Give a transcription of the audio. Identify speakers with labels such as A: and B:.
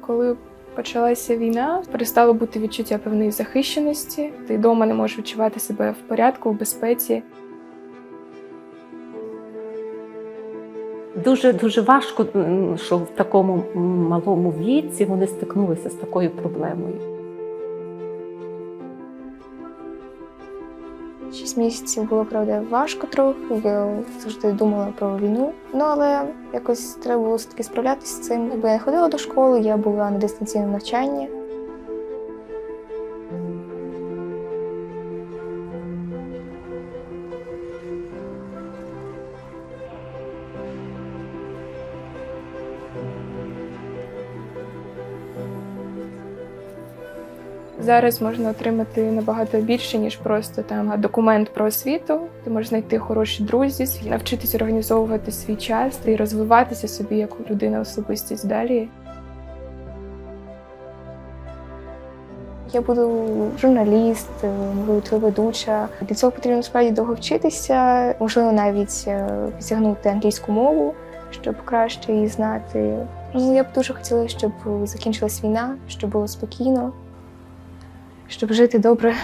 A: Коли почалася війна, перестало бути відчуття певної захищеності. Ти вдома не можеш відчувати себе в порядку, в безпеці.
B: Дуже дуже важко, що в такому малому віці вони стикнулися з такою проблемою.
C: Шість місяців було правда важко трохи. Я завжди думала про війну. Ну але якось треба було все-таки справлятися з цим. Якби я не ходила до школи, я була на дистанційному навчанні.
A: Зараз можна отримати набагато більше, ніж просто там документ про освіту. Ти можеш знайти хороші друзі, навчитись організовувати свій час і розвиватися собі як людина особистість далі.
C: Я буду журналіст, е, буду телеведуча. Для цього потрібно справді довго вчитися, можливо, навіть е, підтягнути англійську мову, щоб краще її знати. Ну, я б дуже хотіла, щоб закінчилась війна, щоб було спокійно, щоб жити добре